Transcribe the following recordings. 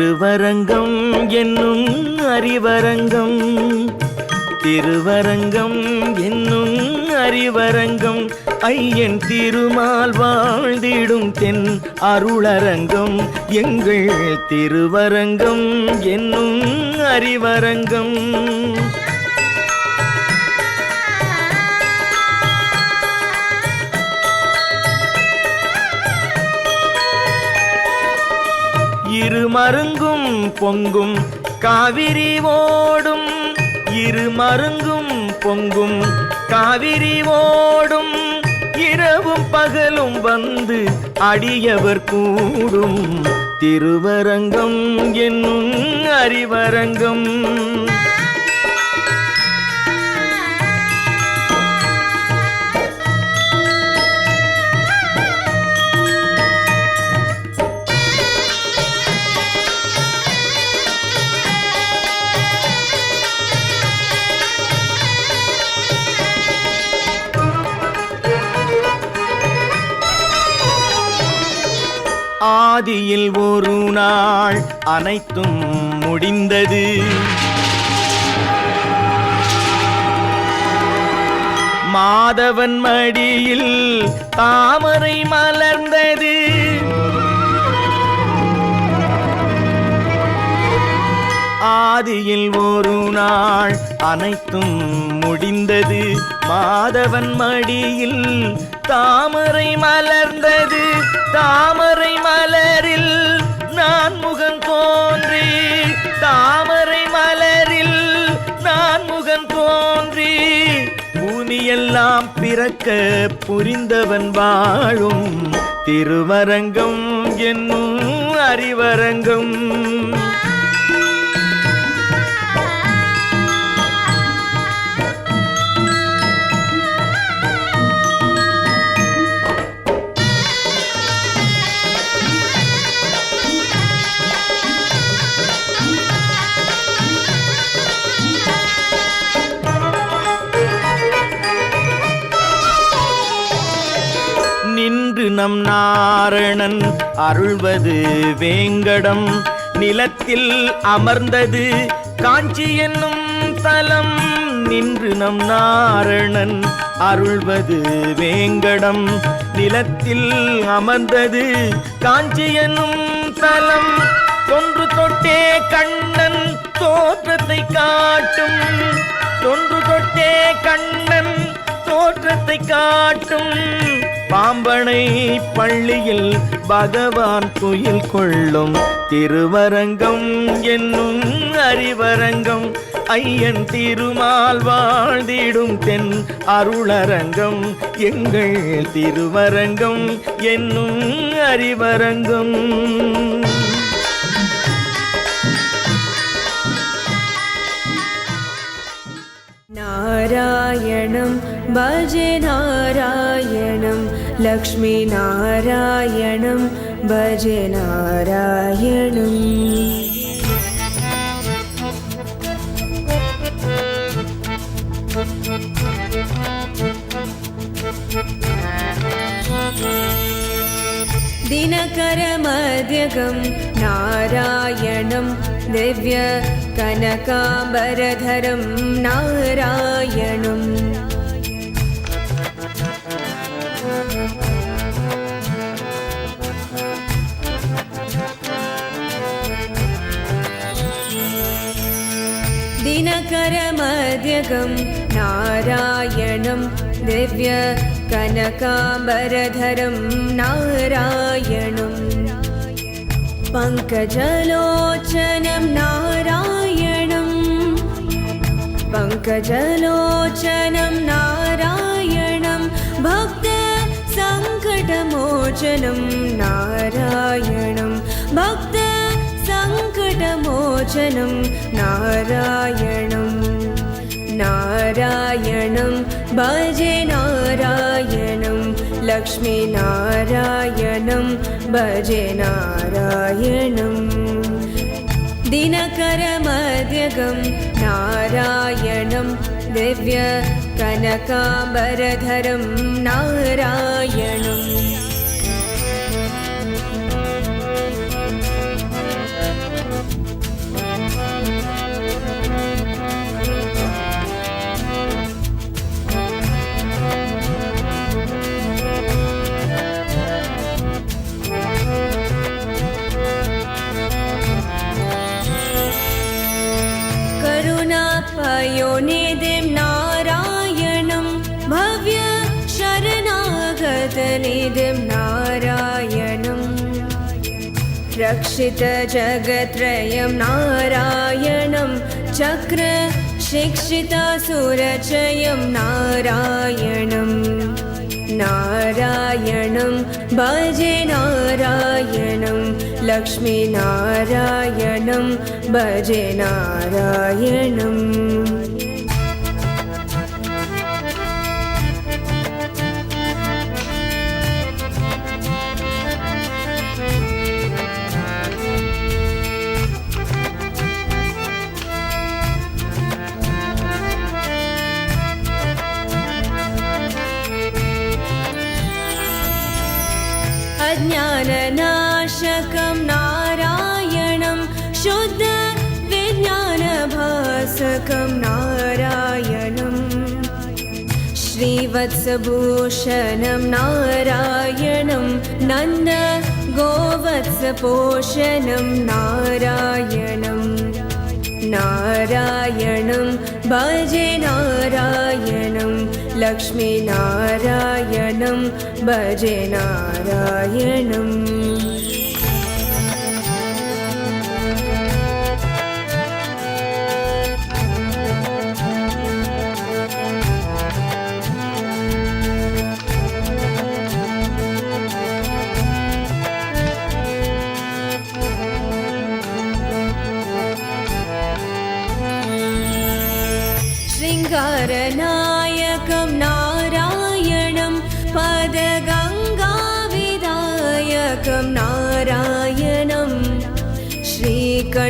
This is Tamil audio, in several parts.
திருவரங்கம் என்னும் அறிவரங்கம். திருவரங்கம் என்னும் அறிவரங்கம். ஐயன் திருமால் வாழ்ந்திடும் தென் அருளரங்கம். எங்கள் திருவரங்கம் என்னும் அறிவரங்கம். இருமருங்கும் பொங்கும். காவிரி ஓடும். இருமருங்கும் பொங்கும். காவிரி ஓடும். இரவும் பகலும் வந்து அடியவர் கூடும். திருவரங்கம் என்னும் அறிவரங்கம். பாதியில் ஒரு நாள் அனைத்தும் முடிந்தது. மாதவன் மடியில் தாமரை மலர்ந்தது. ஆதியில் ஒரு நாள் அனைத்தும் முடிந்தது. மாதவன் மடியில் தாமரை மலர்ந்தது. தாமரை மலரில் நான் முகம் தோன்றி தாமரை மலரில் நான் முகம் தோன்றி பூமியெல்லாம் பிறக்க புரிந்தவன் வாழும். திருவரங்கம் என்னும் அறிவரங்கம். நின்று நம் நாரணன் அருள்வது வேங்கடம். நிலத்தில் அமர்ந்தது காஞ்சி என்னும் தலம். நின்று நம் நாரணன் அருள்வது வேங்கடம். நிலத்தில் அமர்ந்தது காஞ்சி என்னும் தலம். தொன்று தொட்டே கண்ணன் தோற்றத்தை காட்டும். தொன்று தொட்டே கண்ணன் தோற்றத்தை காட்டும். பாம்பனை பள்ளியில் பகவான் துயில் கொள்ளும் திருவரங்கம் என்னும் அறிவரங்கம். ஐயன் திருமால் வாழ்ந்திடும் தென் அருளரங்கம். எங்கள் திருவரங்கம் என்னும் அறிவரங்கம். நாராயணம் பஜ நாராயணம் लक्ष्मीनारायणं भजे नारायणम् दिनकरमध्यगं नारायणं दिव्य कनकाम्बरधरं नारायणम् दिनकरमध्यगं नारायणं दिव्य कनकाम्बरधरं नारायणम् पङ्कजलोचनं नारायणम् पङ्कजलोचनं नारायणं भक्त सङ्कटमोचनं नारायणं भक्त सङ्कटमोचनं नारायणं नारायणं भजे नारायणं लक्ष्मीनारायणं भजे नारायणम् दिनकरमध्यगं नारायणं दिव्य कनकाम्बरधरं नारायणम् रक्षितजगत्रयं नारायणं चक्र शिक्षितासुरचयं नारायणम् नारायणं। भजे नारायणं लक्ष्मीनारायणं भजे नारायणम् श्रीवत्सभूषणं नारायणं नन्द गोवत्सपोषणं नारायणम् नारायणं भजे नारायणं लक्ष्मीनारायणं भजे नारायणम् शृङ्गारनायकं नारायणं पदगङ्गाविदायकं नारायणम् श्रीकण्डसेवितं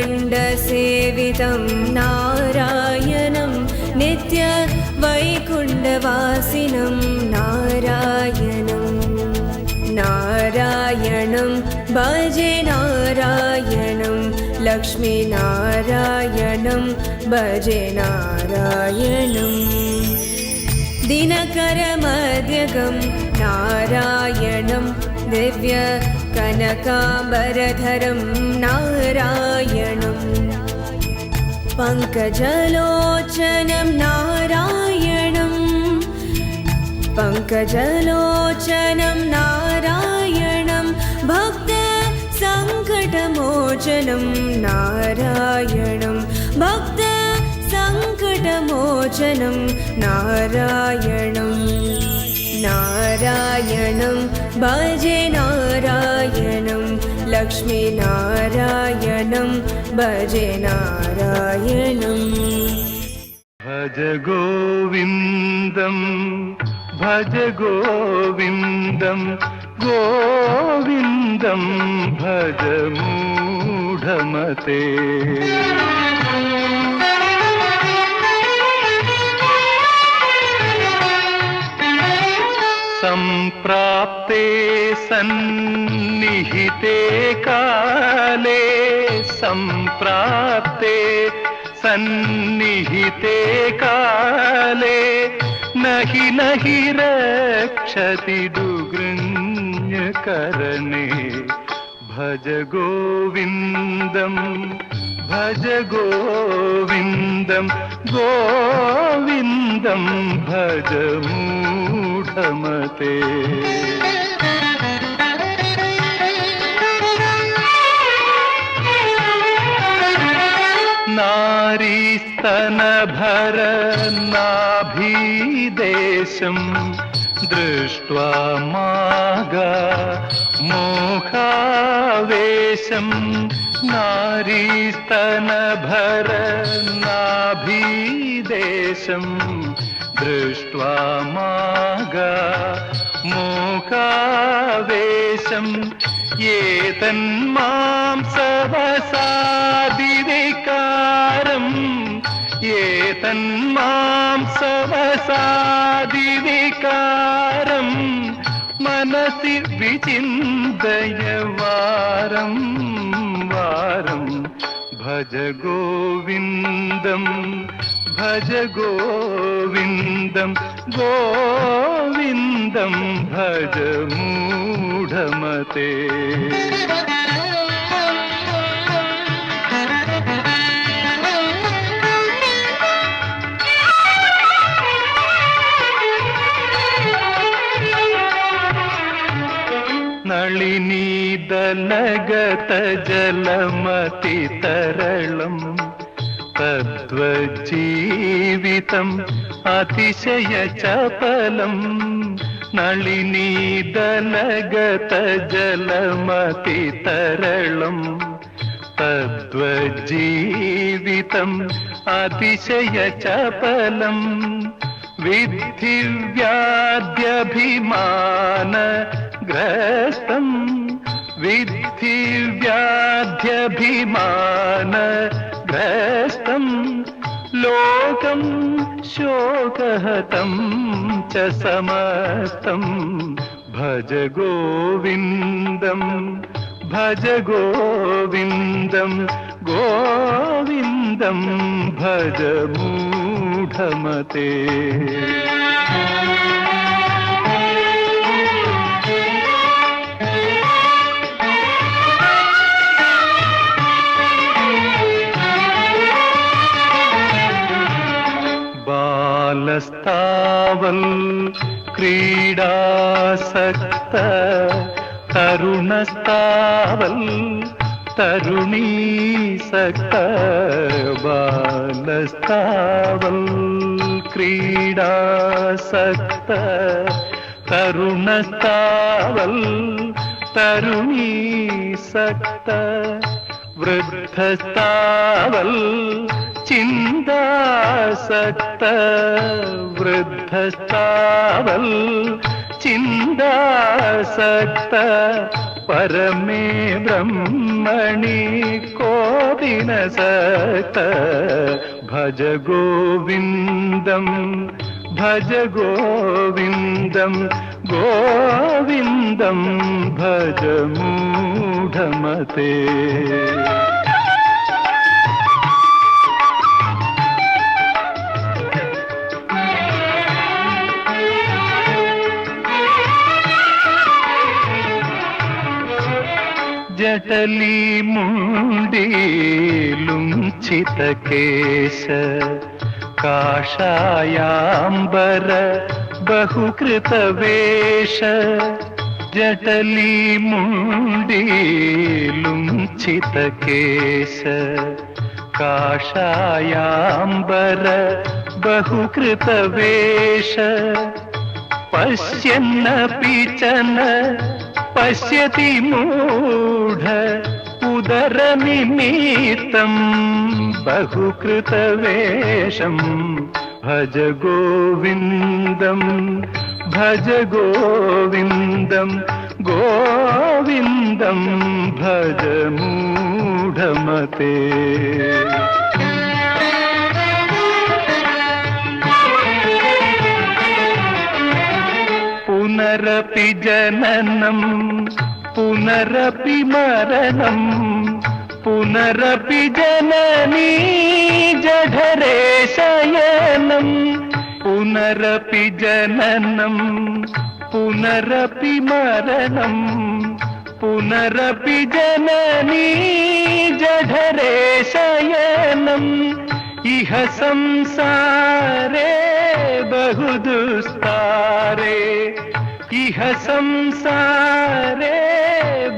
नारायणं नित्यवैकुण्ठवासिनं नारायणम् नारायणं भजे नारायणं लक्ष्मीनारायणं भजे नारायणम् दिनकरमध्यगं नारायणं दिव्य कनकाम्बरधरं नारायणम् पङ्कजलोचनं नारायणम् पङ्कजलोचनं नारायणं भक्त सङ्कटमोचनं नारायणं भक्त सङ्कटमोचनं नारायणं नारायणं भजे नारायणं लक्ष्मीनारायणं भजे नारायणम् भज गोविन्दं भज गोविन्दं गोविन्दं भज मूढमते सम्प्राप्ते सन्निहिते काले सम्प्राप्ते सन्निहिते काले नहि नहि रक्षति दुगृह्यकरणे भज गोविन्दं भज गोविन्दं गोविन्दं भज मूढमते नारीस्तनभर नाभीदेशं दृष्ट्वा मागा मोहावेशं नारीस्तनभर नाभीदेशं दृष्ट्वा मागा मोहावेशम् एतन्मां सवसादिविकारम् एतन्मां सवसादिविकारम् मनसि विचिन्तय वारं वारं भज गोविन्दं भज गोविन्दं गोविन्दं भज मूढमते नलिनीदलगतजलमतितरलम् तद्वज्जीवितम् अतिशयचपलम् नलिनीदलगतजलमतितरलम् तद्वज्जीवितम् अतिशयचपलम् विद्धि व्याध्यभिमानग्रस्तम् विद्धि व्याध्यभिमानग्रस्तम् लोकम् शोकहतं च समस्तम् भज गोविन्दम् भज गोविन्दम् गोविन्दम् भज मूढमते बालस्तावल् क्रीडासक्त तरुणस्तावल् तरुणीसक्त बालस्तावल् क्रीडासक्त तरुणस्तावल् तरुणीसक्त वृद्धस्तावल् ചിന്താസക്ത വൃദ്ധസ്ഥാവൽ ചിന്താസക്ത പരമേ ബ്രഹ്മണി കോപിനസക്ത ഭജ ഗോവിന്ദം ഭജ ഗോവിന്ദം ഗോവിന്ദം ഭജമൂഢമത്തെ गोविन्दम् गोविन्दम् भज मूढमते जटली मुण्डीलुञ्छितकेश काषायाम्बर बहुकृतवेश जटली मुण्डीलुञ्छितकेश काषायाम्बर बहुकृतवेश पश्यन्नपि च గూఢ ఉదర నిమిత్తం బహుకృత వేషం భజ గోవిందం భజ గోవిందం గోవిందం భజ మూఢమతే. పునరపి జననం പുനരപി മരണം പുനരപി ജനനീ ജഠരേ ശയനം പുനരപി ജനനം പുനരപി മരണം പുനരപി ജനനീ ജഠരേ ശയനം ഇഹ സംസാരേ ബഹുദുസ്താരേ इह संसारे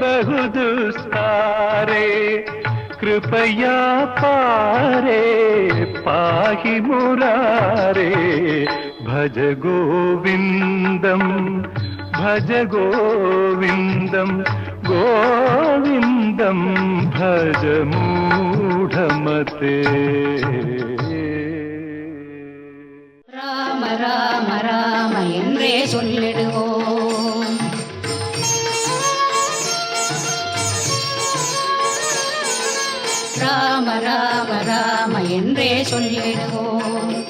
बहुदुस्तारे कृपया पारे पाहि मुरारे भज गोविन्दम् भज गोविन्दम् गोविन्दम् भज मूढमते ராம ராம ராம என்றே சொல்லிடுவோம். ராம ராம ராம என்றே சொல்லிடுவோம்.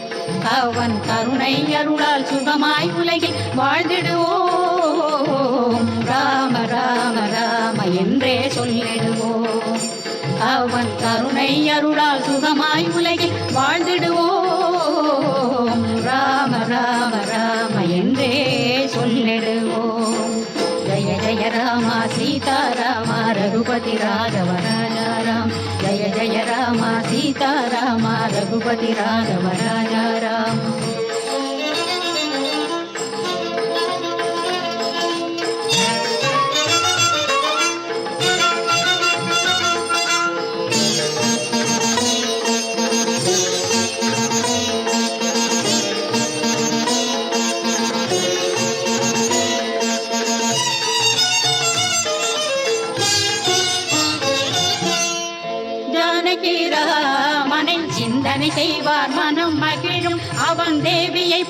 அவன் கருணை அருளால் சுகமாய் உலகில் வாழ்ந்திடுவோம். ராம ராம ராம என்றே சொல்லிடுவோம். அவன் கருணை அருளால் சுகமாய் உலகில் வாழ்ந்திடுவோம். ಭೂಪತಿ ರಾಘವರಾಯ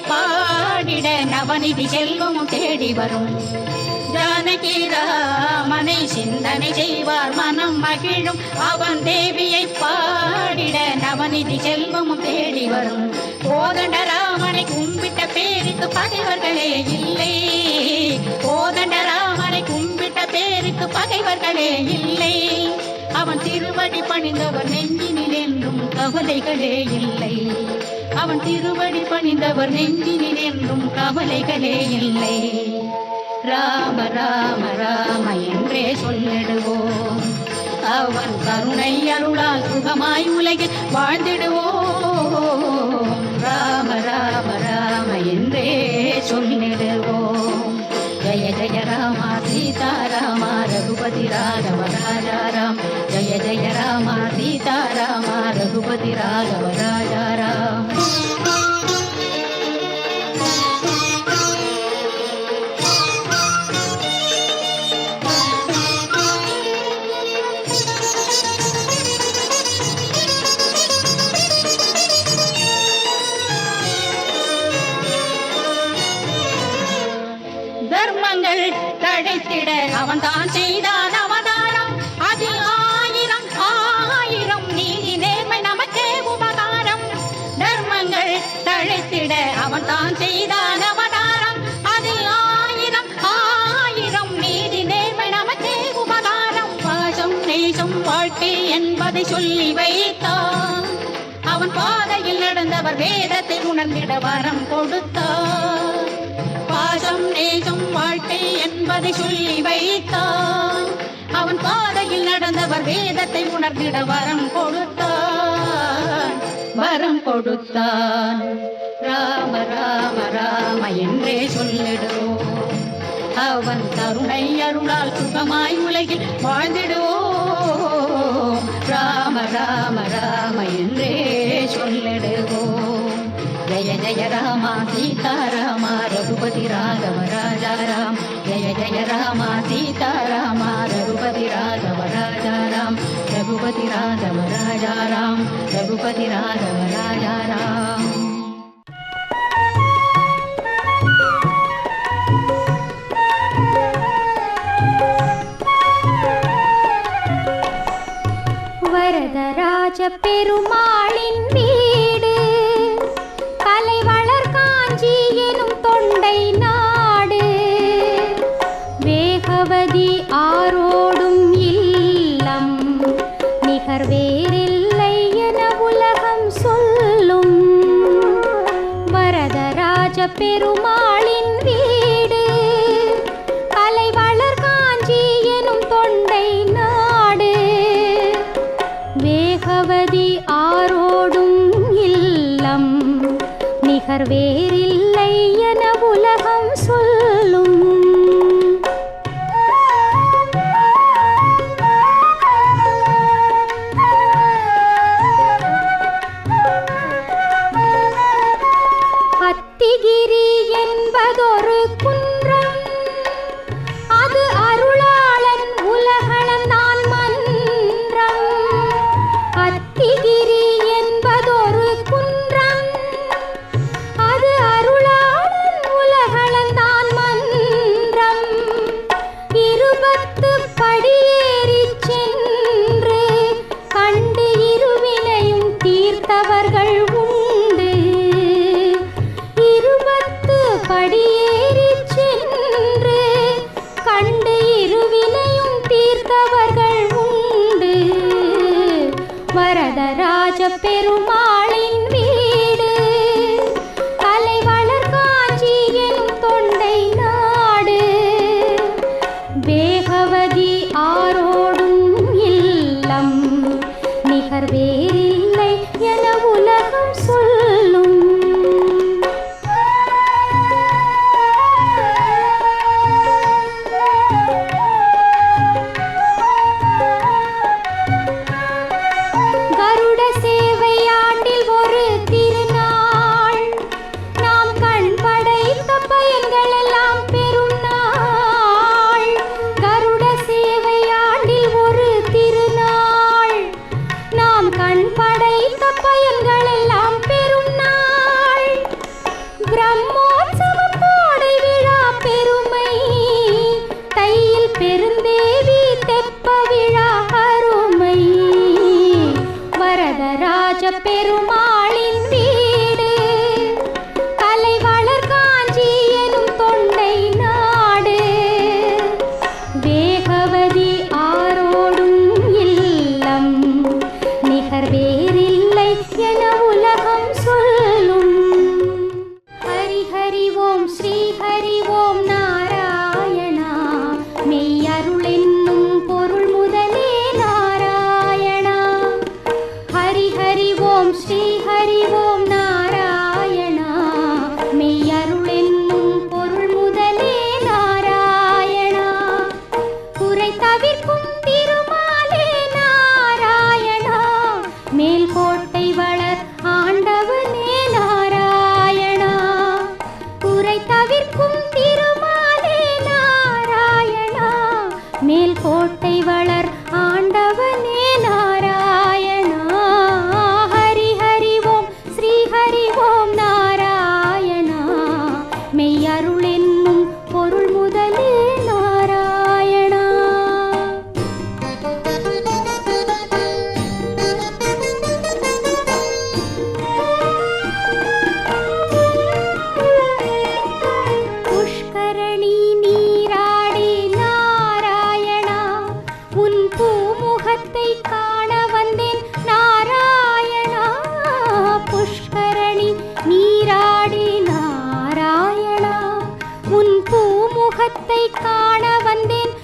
பாடிட நவநிதி செல்வம் தேடி வரும். ஜானகி ராமனை சிந்தனை செய்வார் மனம் மகிழும். அவன் தேவியை பாடிட நவநிதி செல்வம் தேடி வரும். கோதண்ட ராமனை கும்பிட்ட பேருக்கு பகைவர்களே இல்லை. கோதண்ட ராமனை கும்பிட்ட பேருக்கு பகைவர்களே இல்லை. அவன் திருவடி பணிந்தவன் நெஞ்சினில் என்றும் கவலைகளே இல்லை. அவன் திருவடி பணிந்தவர் நெஞ்சினில் என்றும் கவலைகளே இல்லை. ராம ராம ராம என்றே சொல்லிடுவோம். அவன் கருணை அருளால் சுகமாய் உலகில் வாழ்ந்திடுவோம். ராம ராம ராம என்றே சொல்லிடுவோம். ஜய ஜய ராம சீதாராம ரகுபதி ராഘவ ராஜா ராம். ஜய ஜய ராம சீதாராம ரகுபதி ராഘவ ராஜா ராம். தர்மங்கள் தடைத்திட அவன்தான் செய்தான் அவதாரம். அதில் ஆயிரம் ஆயிரம் நீதி நேர்மை நமக்கே உபகாரம். தர்மங்கள் தழைத்திட அவன்தான் செய்தான் அவதாரம். அதில் ஆயிரம் ஆயிரம் நீதி நேர்மை நமக்கே உபகாரம். பாசம் நேசம் வாழ்க்கை என்பதை சொல்லி வைத்தான். அவன் பாதையில் நடந்தவர் வேதத்தை உணர்ந்திட வரம் கொடுத்தார் பாசம் நேசம் வாழ்க்கை என்பதை சொல்லி வைத்தான் அவன் பாதையில் நடந்தவர் வேதத்தை உணர்ந்திட வரம் கொடுத்தான் வரம் கொடுத்தான். ராம ராம ராம என்றே சொல்லிடுவோம். அவன் கருணை அருளால் சுகமாய் உலகில் வாழ்ந்திடுவோம். ராம ராம ராம என்றே சொல்லிடுவோம். జయ జయ రామ సీతారామ రఘుపతి రాఘవ రాజా రామ జయ జయ రామ సీతారామ రఘుపతి రాఘవ రాజా రామ రఘుపతి రాఘవ రాజా రామ రఘుపతి రాఘవ రాజా రామ வரதராஜ మీ எனும் நாடு. வேகவதி ஆரோடும் இல்லம் நிகர் வேறில்லை என உலகம் சொல்லும். வரதராஜ பெரும் வேறில்லை என உலகம் சொல்லும் பெருமாளின் உருவத்தை காண வந்தேன்.